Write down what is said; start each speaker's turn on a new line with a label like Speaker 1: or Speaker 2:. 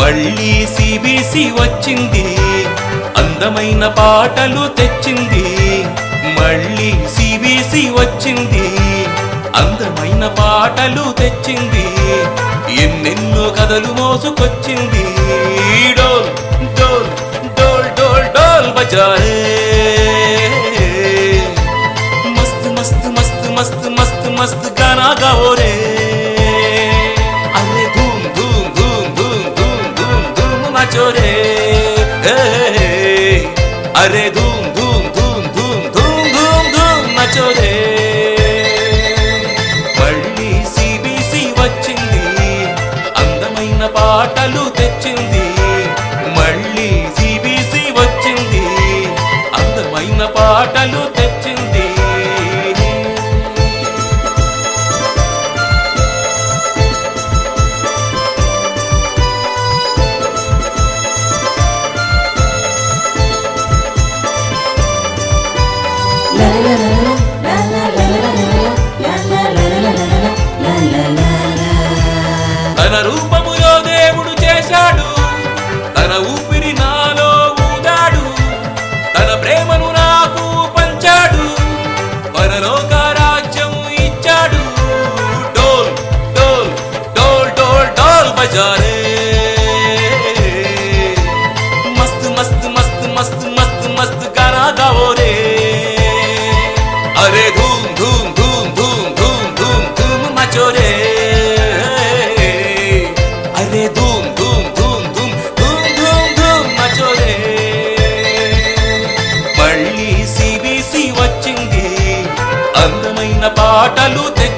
Speaker 1: మళ్ళీ సిబిసి వచ్చింది. అందమైన పాటలు తెచ్చింది. మళ్ళీ సిబిసి వచ్చింది. అందమైన పాటలు తెచ్చింది. ఎన్నెన్నో కథలు మోసుకొచ్చింది. డోల్ డోల్ డోల్ డోల్ డోల్ బజారే. మస్తు మస్తు మస్తు మస్తు మస్తు మస్తు గానా గావో धूम नाचो रे हे, हे, हे. अरे धूम धूम धूम धूम धूम धूम धूम नाचो रे మళ్ళీ సిబిసి వచ్చింది అందమైన పాటలు తన రూపములో దేవుడు చేశాడు. తన ఊపిరి నాలో ఊదాడు. తన ప్రేమను నాకు పంచాడు. పరలోక రాజ్యం చిన్న పాటలు తెచ్చి